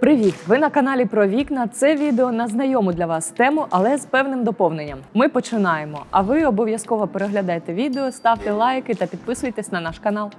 Привіт! Ви на каналі про вікна. Це відео на знайому для вас тему, але з певним доповненням. Ми починаємо. А ви обов'язково переглядайте відео, ставте лайки та підписуйтесь на наш канал.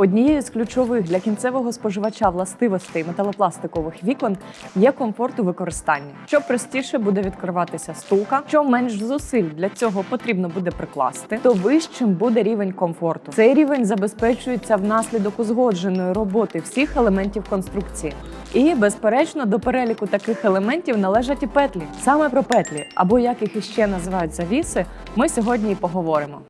Однією з ключових для кінцевого споживача властивостей металопластикових вікон є комфорт у використанні. Що простіше буде відкриватися стулка, що менш зусиль для цього потрібно буде прикласти, то вищим буде рівень комфорту. Цей рівень забезпечується внаслідок узгодженої роботи всіх елементів конструкції. І, безперечно, до переліку таких елементів належать і петлі. Саме про петлі, або як їх іще називають завіси, ми сьогодні і поговоримо.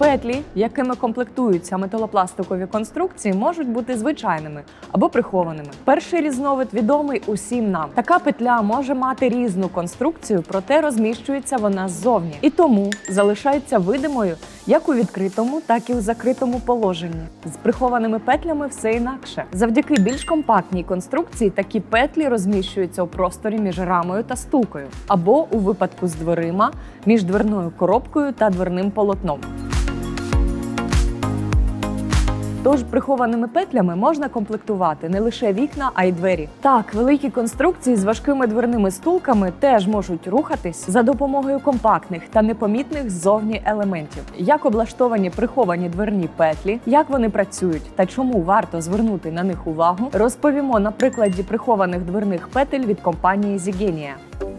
Петлі, якими комплектуються металопластикові конструкції, можуть бути звичайними або прихованими. Перший різновид відомий усім нам. Така петля може мати різну конструкцію, проте розміщується вона ззовні і тому залишається видимою як у відкритому, так і у закритому положенні. З прихованими петлями все інакше. Завдяки більш компактній конструкції такі петлі розміщуються у просторі між рамою та стулкою, або у випадку з дверима між дверною коробкою та дверним полотном. Тож прихованими петлями можна комплектувати не лише вікна, а й двері. Так, великі конструкції з важкими дверними стулками теж можуть рухатись за допомогою компактних та непомітних ззовні елементів. Як облаштовані приховані дверні петлі, як вони працюють та чому варто звернути на них увагу, розповімо на прикладі прихованих дверних петель від компанії Zigenia.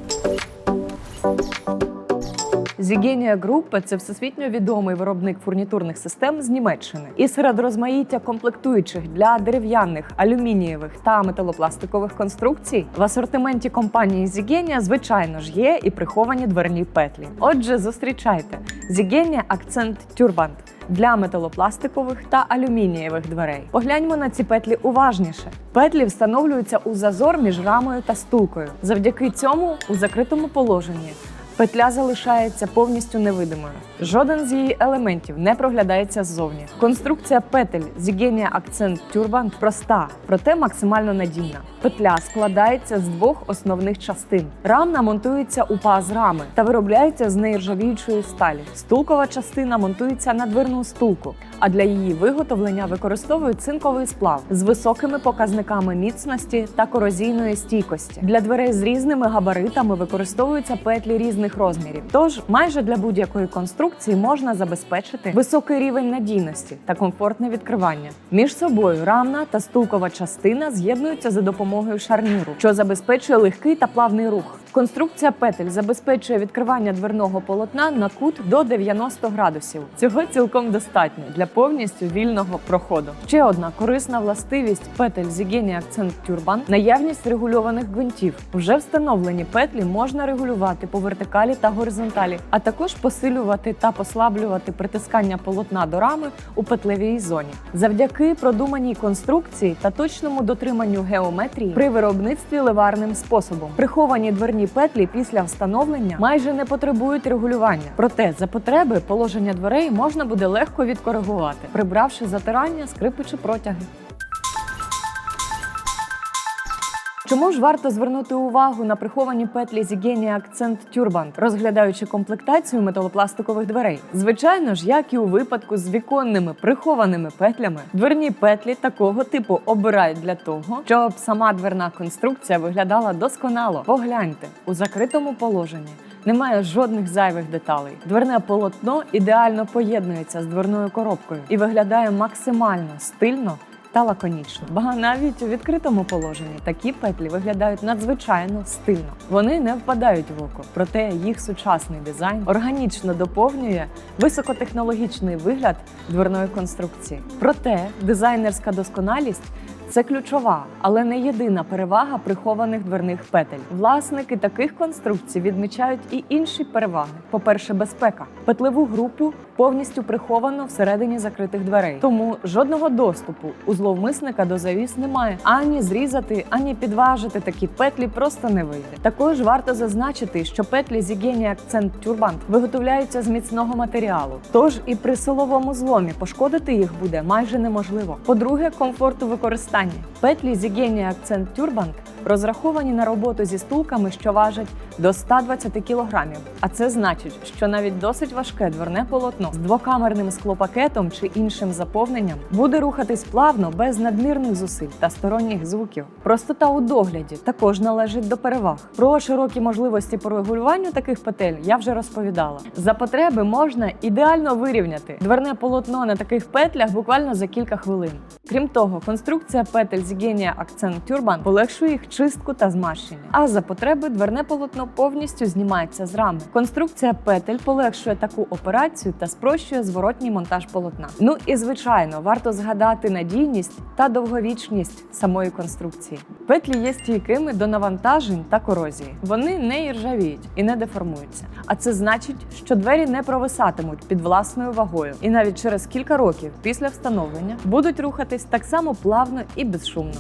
Zigenia Group – це всесвітньо відомий виробник фурнітурних систем з Німеччини. І серед розмаїття комплектуючих для дерев'яних, алюмінієвих та металопластикових конструкцій в асортименті компанії Zigenia, звичайно ж, є і приховані дверні петлі. Отже, зустрічайте Zigenia Accent Turbant для металопластикових та алюмінієвих дверей. Погляньмо на ці петлі уважніше. Петлі встановлюються у зазор між рамою та стулкою. Завдяки цьому у закритому положенні Петля залишається повністю невидимою. Жоден з її елементів не проглядається ззовні. Конструкція петель Zigenia Accent Turbant проста, проте максимально надійна. Петля складається з двох основних частин. Рамна монтується у паз рами та виробляється з нержавіючої сталі. Стулкова частина монтується на дверну стулку, а для її виготовлення використовують цинковий сплав з високими показниками міцності та корозійної стійкості. Для дверей з різними габаритами використовуються петлі різних розмірів. Тож майже для будь-якої конструкції можна забезпечити високий рівень надійності та комфортне відкривання. Між собою рамна та стулкова частина з'єднуються за допомогою шарніру, що забезпечує легкий та плавний рух. Конструкція петель забезпечує відкривання дверного полотна на кут до 90 градусів. Цього цілком достатньо для повністю вільного проходу. Ще одна корисна властивість петель Zigenia Accent Turban – наявність регульованих гвинтів. Вже встановлені петлі можна регулювати по вертикалі та горизонталі, а також посилювати та послаблювати притискання полотна до рами у петлевій зоні. Завдяки продуманій конструкції та точному дотриманню геометрії при виробництві ливарним способом. Приховані дверні петлі після встановлення майже не потребують регулювання. Проте за потреби положення дверей можна буде легко відкоригувати, прибравши затирання, скрипи чи протяги. Чому ж варто звернути увагу на приховані петлі Zigenia Accent Turbant, розглядаючи комплектацію металопластикових дверей? Звичайно ж, як і у випадку з віконними прихованими петлями, дверні петлі такого типу обирають для того, щоб сама дверна конструкція виглядала досконало. Погляньте у закритому положенні. Немає жодних зайвих деталей. Дверне полотно ідеально поєднується з дверною коробкою і виглядає максимально стильно та лаконічно. Ба навіть у відкритому положенні такі петлі виглядають надзвичайно стильно. Вони не впадають в око, проте їх сучасний дизайн органічно доповнює високотехнологічний вигляд дверної конструкції. Проте дизайнерська досконалість. Це ключова, але не єдина перевага прихованих дверних петель. Власники таких конструкцій відмічають і інші переваги. По-перше, безпека. Петлеву групу повністю приховано всередині закритих дверей. Тому жодного доступу у зловмисника до завіс немає. Ані зрізати, ані підважити такі петлі просто не вийде. Також варто зазначити, що петлі Zigenia Accent Turbant виготовляються з міцного матеріалу. Тож і при силовому зломі пошкодити їх буде майже неможливо. По-друге, комфорту використання. Петлі Zigenia Accent Turbank розраховані на роботу зі стулками, що важать до 120 кілограмів. А це значить, що навіть досить важке дверне полотно з двокамерним склопакетом чи іншим заповненням буде рухатись плавно без надмірних зусиль та сторонніх звуків. Простота у догляді також належить до переваг. Про широкі можливості по регулюванню таких петель я вже розповідала. За потреби можна ідеально вирівняти дверне полотно на таких петлях буквально за кілька хвилин. Крім того, конструкція петель Zigenia Accent Turban полегшує їх чистку та змащення. А за потреби дверне полотно повністю знімається з рами. Конструкція петель полегшує таку операцію та спрощує зворотній монтаж полотна. Ну і звичайно, варто згадати надійність та довговічність самої конструкції. Петлі є стійкими до навантажень та корозії. Вони не іржавіють і не деформуються. А це значить, що двері не провисатимуть під власною вагою, і навіть через кілька років після встановлення будуть рухатись так само плавно і безшумно.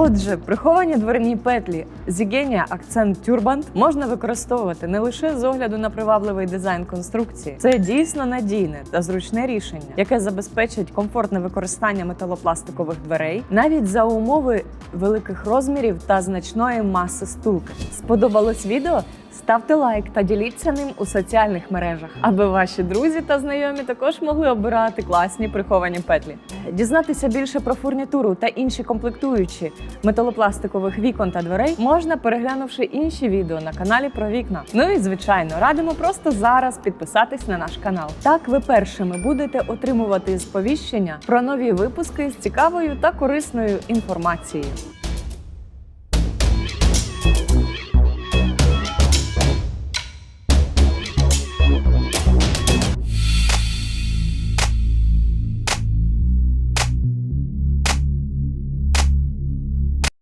Отже, приховані дверні петлі Zigenia Accent тюрбант можна використовувати не лише з огляду на привабливий дизайн конструкції. Це дійсно надійне та зручне рішення, яке забезпечить комфортне використання металопластикових дверей навіть за умови великих розмірів та значної маси стулки. Сподобалось відео? Ставте лайк та діліться ним у соціальних мережах, аби ваші друзі та знайомі також могли обирати класні приховані петлі. Дізнатися більше про фурнітуру та інші комплектуючі металопластикових вікон та дверей можна переглянувши інші відео на каналі про вікна. Ну і звичайно, радимо просто зараз підписатись на наш канал. Так ви першими будете отримувати сповіщення про нові випуски з цікавою та корисною інформацією.